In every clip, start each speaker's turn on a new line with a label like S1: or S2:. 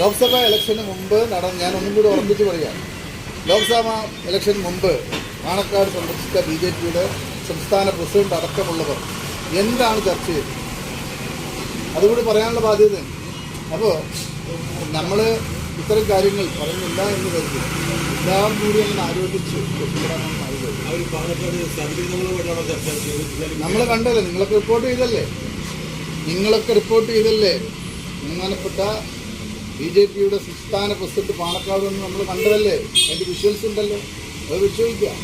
S1: ലോക്സഭാ ഇലക്ഷന് മുമ്പ് നടന്ന ഞാൻ ഒന്നും കൂടി ഓർമ്മിച്ച് പറയാം. ലോക്സഭാ ഇലക്ഷൻ മുമ്പ് പാണക്കാട് സന്ദർശിച്ച ബി ജെ പിയുടെ സംസ്ഥാന പ്രസിഡന്റ് അടക്കമുള്ളവർ എന്താണ് ചർച്ച ചെയ്തത്? അതുകൂടി പറയാനുള്ള ബാധ്യത അപ്പോൾ നമ്മൾ ഇത്തരം കാര്യങ്ങൾ പറയുന്നില്ല എന്ന് കരുതി എല്ലാം കൂടി അങ്ങനെ ആലോചിച്ച് നമ്മൾ കണ്ടല്ലേ നിങ്ങളൊക്കെ റിപ്പോർട്ട് ചെയ്തല്ലേ? നിങ്ങളൊക്കെ റിപ്പോർട്ട് ചെയ്തല്ലേ? ബഹുമാനപ്പെട്ട ബി ജെ പിയുടെ സംസ്ഥാന പ്രസിഡന്റ് പാണക്കാട് എന്ന് നമ്മൾ കണ്ടതല്ലേ? അതിന്റെ വിഷ്വൽസ് ഉണ്ടല്ലോ. അത് വിശ്വസിക്കാം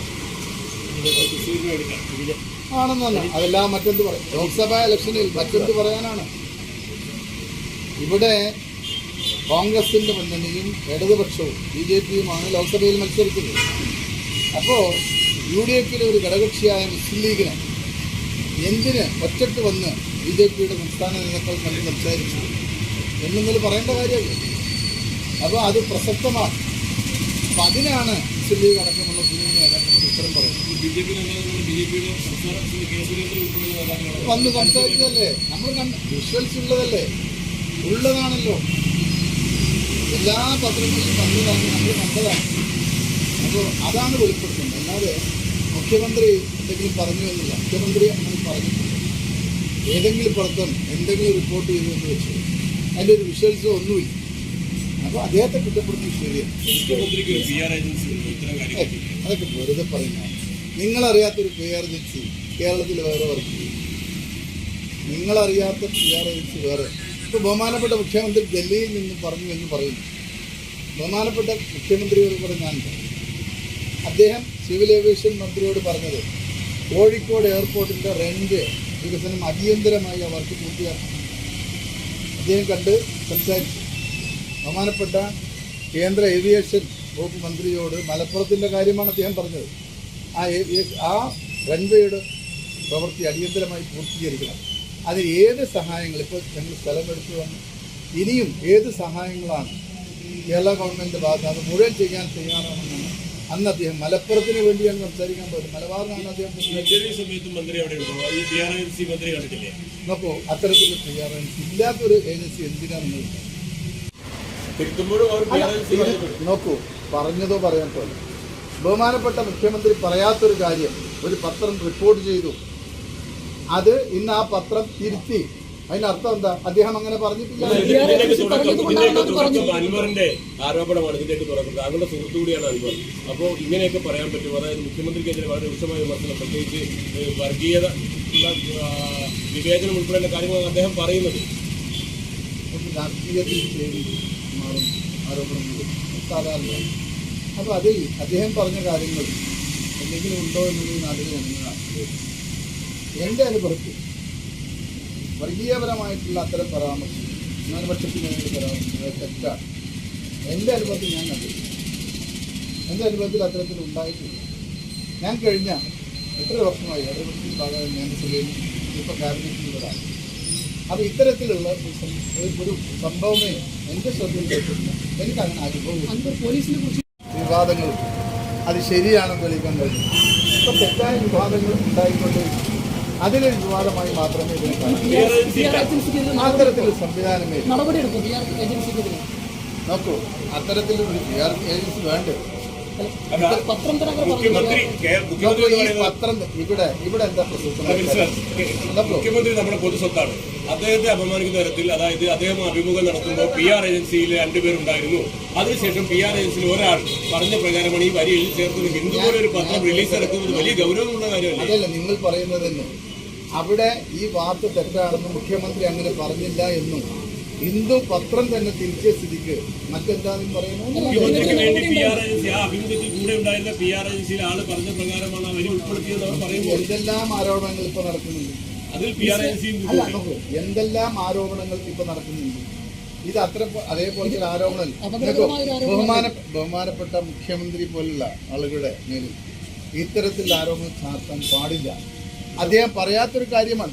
S1: ആണെന്നാണ് അതെല്ലാം മറ്റെന്ത് പറയും? ലോക്സഭാ ഇലക്ഷനിൽ മറ്റെന്ത് പറയാനാണ്? ഇവിടെ കോൺഗ്രസിന്റെ മുന്നണിയും ഇടതുപക്ഷവും ബി ജെ പിയുമാണ് ലോക്സഭയിൽ മത്സരിക്കുന്നത്. അപ്പോൾ യു ഡി എഫിലെ ഒരു ഘടകക്ഷിയായ മുസ്ലിം ലീഗിന് എന്തിന് ഒറ്റയ്ക്ക് വന്ന് ബി ജെ പിയുടെ സംസ്ഥാന നേതാക്കൾ കണ്ട് സംസാരിച്ചു? എന്നൊന്നും പറയേണ്ട കാര്യമില്ല. അപ്പോൾ അത് പ്രസക്തമാണ്. അപ്പം അതിനാണ് മുസ്ലിം ലീഗ് അടക്കമുള്ള മുസ്ലിം നേതാക്കൾ ഉത്തരം പറയുന്നത്.
S2: ബി ജെ പി ബി ജെ പിയുടെ
S1: വന്ന് സംസാരിച്ചതല്ലേ? നമ്മൾ കണ്ട വിഷ്വൽസ് ഉള്ളതല്ലേ? ഉള്ളതാണല്ലോ. എല്ലാ പത്രങ്ങളിലും വന്നതാണ് നമ്മൾ കണ്ടതാണ്. അപ്പോൾ അതാണ് വെളിപ്പെടുത്തുന്നത്. അല്ലാതെ മുഖ്യമന്ത്രി എന്തെങ്കിലും പറഞ്ഞു എന്നില്ല മുഖ്യമന്ത്രി അങ്ങനെ പറഞ്ഞിട്ടില്ല. ഏതെങ്കിലും പുറത്തും എന്തെങ്കിലും റിപ്പോർട്ട് ചെയ്തു എന്ന് വെച്ചു അതിന്റെ ഒരു വിഷ്വൽസോ ഒന്നുമില്ല. അപ്പോൾ അദ്ദേഹത്തെ കുറ്റപ്പെടുത്തി അതൊക്കെ വെറുതെ പറയുന്ന നിങ്ങളറിയാത്തൊരു പി ആർ ഏജൻസി കേരളത്തിൽ വേറെ വർക്ക് ചെയ്യും നിങ്ങളറിയാത്ത പി ആർ ഏജൻസി വേറെ. ഇപ്പോൾ ബഹുമാനപ്പെട്ട മുഖ്യമന്ത്രി ഡൽഹിയിൽ നിന്ന് പറഞ്ഞു എന്ന് പറയുന്നു. ബഹുമാനപ്പെട്ട മുഖ്യമന്ത്രിയോട് കൂടെ ഞാൻ അദ്ദേഹം സിവിൽ ഏവിയേഷൻ മന്ത്രിയോട് പറഞ്ഞത് കോഴിക്കോട് എയർപോർട്ടിന്റെ റെന്റ് വികസനം അടിയന്തരമായി ആ വർക്ക് പൂർത്തിയാക്കണം അദ്ദേഹം കണ്ട് സംസാരിച്ചു. ബഹുമാനപ്പെട്ട കേന്ദ്ര ഏവിയേഷൻ വകുപ്പ് മന്ത്രിയോട് മലപ്പുറത്തിന്റെ കാര്യമാണ് അദ്ദേഹം പറഞ്ഞത്. ആ ഏവിയേഷൻ ആ റൺവേയുടെ പ്രവൃത്തി അടിയന്തരമായി പൂർത്തീകരിക്കണം. അതിന് ഏത് സഹായങ്ങൾ ഇപ്പോൾ ഞങ്ങൾ സ്ഥലമെടുത്തു വന്നു. ഇനിയും ഏത് സഹായങ്ങളാണ് കേരള ഗവൺമെന്റ് ഭാഗത്ത് അത് മുഴുവൻ ചെയ്യാൻ തയ്യാറാണെന്നാണ് അന്ന് അദ്ദേഹം മലപ്പുറത്തിന് വേണ്ടിയാണ് സംസാരിക്കാൻ പോയത്. മലബാറിനാണ് അദ്ദേഹം
S2: അപ്പോ സമയത്ത് മന്ത്രി അവിടെ മന്ത്രി കണ്ടിട്ടില്ലേ?
S1: അത്തരത്തിലുള്ള തയ്യാറാണ് ഇല്ലാത്തൊരു ഏജൻസി എന്തിനാണ് നിങ്ങൾ
S2: തിരുത്തുമ്പോഴും അവർ പി ആർ ഏജൻസി
S1: ഇത്
S2: പറഞ്ഞിട്ടുണ്ട്
S1: നോക്കൂ പറഞ്ഞതോ പറയാൻ പോലെ. ബഹുമാനപ്പെട്ട മുഖ്യമന്ത്രി പറയാത്തൊരു കാര്യം ഒരു പത്രം റിപ്പോർട്ട് ചെയ്തു. അത് ഇന്ന് ആ പത്രം തിരുത്തി. അതിനർത്ഥം എന്താ? അദ്ദേഹം അങ്ങനെ പറഞ്ഞിട്ടില്ല.
S2: അൻവറിന്റെ ആരോപണമാണ് ഇതിലേക്ക് തുറക്കുന്നത് താങ്കളുടെ സുഹൃത്തു കൂടിയാണ് അൻവർ. അപ്പോൾ ഇങ്ങനെയൊക്കെ പറയാൻ പറ്റും. അതായത് മുഖ്യമന്ത്രിക്കെതിരെ വളരെ രൂക്ഷമായ വിമർശനം പ്രത്യേകിച്ച് വർഗീയത വിവേചനം ഉൾപ്പെടെയുള്ള കാര്യങ്ങളാണ് അദ്ദേഹം പറയുന്നത്.
S1: ഒരു രാഷ്ട്രീയത്തിൽ ചേരി മാറും ആരോപണങ്ങൾ സാധാരണ. അപ്പോൾ അതിൽ അദ്ദേഹം പറഞ്ഞ കാര്യങ്ങൾ എന്തെങ്കിലും ഉണ്ടോ എന്നുള്ളത് നാട്ടിൽ ജനങ്ങളാണ് എന്റെ അനുഭവത്തിൽ വർഗീയപരമായിട്ടുള്ള അത്തരം പരാമർശം ന്യൂനപക്ഷത്തിന് വേണ്ടി പരാമർശം തെറ്റാണ്. എന്റെ അനുഭവത്തിൽ ഞാൻ കണ്ടിട്ടില്ല എന്റെ അനുഭവത്തിൽ അത്തരത്തിൽ ഉണ്ടായിട്ടില്ല. ഞാൻ കഴിഞ്ഞ എത്ര വർഷമായി ഇടതുപക്ഷ ഭാഗം നിയമസഭയിൽ ഇപ്പോൾ ക്യാബിനറ്റിലുള്ളതാണ് അപ്പോൾ ഇത്തരത്തിലുള്ള ഒരു സംഭവമേ എന്റെ ശ്രദ്ധയിൽപ്പെട്ടില്ല എനിക്ക് അങ്ങനെ അനുഭവം
S3: പോലീസിനെ കുറിച്ച്
S1: വിവാദങ്ങൾ. അത് ശരിയാണെന്ന് തെളിയിക്കാൻ കഴിയും ഇപ്പോൾ തെറ്റായ വിവാദങ്ങൾ ഉണ്ടായിക്കൊണ്ടിരിക്കും അതിലൊരു വിവാദമായി മാത്രമേ ഇതിനെ അത്തരത്തിലൊരു സംവിധാനമേ നോക്കൂ അത്തരത്തിലൊരു പി ആർ ഏജൻസി വേണ്ട?
S3: പത്രം
S1: ഇവിടെ ഇവിടെ എന്താ പ്രശ്നം?
S2: മുഖ്യമന്ത്രി നമ്മുടെ പൊതുസ്വത്താണ് അദ്ദേഹത്തെ അപമാനിക്കുന്ന തരത്തിൽ അതായത് അദ്ദേഹം അഭിമുഖം നടത്തുമ്പോൾ പി ആർ ഏജൻസിയിൽ രണ്ടുപേരുണ്ടായിരുന്നു അതിനുശേഷം പി ആർ ഏജൻസിയിൽ ഒരാൾ പറഞ്ഞ പ്രകാരമാണ് ഈ വരി എഴുതി ചേർത്തത്. ഹിന്ദു പോലെ ഒരു പത്രം റിലീസ് ഇറക്കുന്നത് വലിയ ഗൗരവമുള്ള കാര്യമല്ല?
S1: അതല്ല നിങ്ങൾ പറയുന്നത് തന്നെ അവിടെ ഈ വാർത്ത തെറ്റാണെന്നും മുഖ്യമന്ത്രി അങ്ങനെ പറഞ്ഞില്ല എന്നും. ഹിന്ദു പത്രം തന്നെ തിരിച്ച സ്ഥിതിക്ക്. മറ്റെന്താണെന്ന് പറയുന്നത് എന്തെല്ലാം ആരോപണങ്ങൾ ഇപ്പൊ നടക്കുന്നുണ്ട്? എന്തെല്ലാം ആരോപണങ്ങൾ ഇപ്പൊ നടക്കുന്നുണ്ട്? ഇത് അത്ര അതേപോലെ അതേപോലത്തെ ഒരു ആരോപണം. ബഹുമാന ബഹുമാനപ്പെട്ട മുഖ്യമന്ത്രി പോലുള്ള ആളുകളുടെ മേലിൽ ഇത്തരത്തിലുള്ള ആരോപണം ചാർത്താൻ പാടില്ല. അദ്ദേഹം പറയാത്തൊരു കാര്യമാണ്.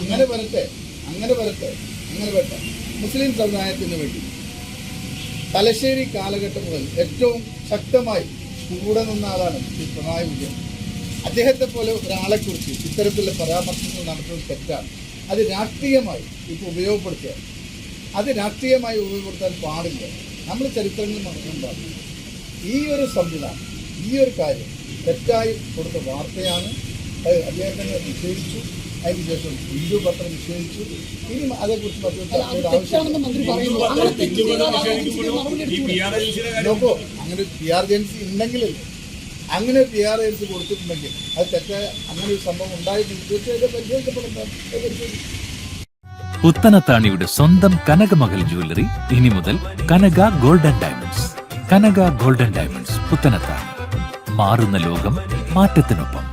S2: അങ്ങനെ
S1: വരട്ടെ. അങ്ങനെ വരട്ടെ. അങ്ങനെ വരട്ടെ. മുസ്ലിം സമുദായത്തിന് വേണ്ടി തലശ്ശേരി കാലഘട്ടം മുതൽ ഏറ്റവും ശക്തമായി കൂടെ നിന്ന ആളാണ് ശ്രീ പിണറായി വിജയൻ. അദ്ദേഹത്തെ പോലെ ഒരാളെക്കുറിച്ച് ഇത്തരത്തിലുള്ള പരാമർശങ്ങൾ നടത്തുന്നത് തെറ്റാണ്. അത് രാഷ്ട്രീയമായി ഇപ്പോൾ ഉപയോഗപ്പെടുത്തുക. അത് രാഷ്ട്രീയമായി ഉപയോഗപ്പെടുത്താൻ പാടില്ല. നമ്മൾ ചരിത്രങ്ങൾ നടത്തുന്നുണ്ടാകും ഈ ഒരു സംവിധാനം ഈ ഒരു കാര്യം തെറ്റായി കൊടുത്ത വാർത്തയാണ് അദ്ദേഹത്തിന് നിഷേധിച്ചു. അതിനുശേഷം ഹിന്ദു പത്രം നിഷേധിച്ചു. ഇനി അതേക്കുറിച്ച് നോക്കൂ അങ്ങനെ പി ആർ ഏജൻസി ഉണ്ടെങ്കിലല്ലേ അങ്ങനെ പി ആർ ഏജൻസി കൊടുത്തിട്ടുണ്ടെങ്കിൽ അത് തെറ്റായ അങ്ങനെ ഒരു സംഭവം ഉണ്ടായിട്ടുണ്ട് തീർച്ചയായിട്ടും പരിശോധിക്കപ്പെടുന്നതാണ് അത്
S4: പുത്തനത്താണിയുടെ സ്വന്തം കനകമകൽ ജ്വല്ലറി ഇനി മുതൽ Kanaka golden diamonds Kanaka golden diamonds Puthanathani. മാറുന്ന ലോകം മാറ്റത്തിനൊപ്പം.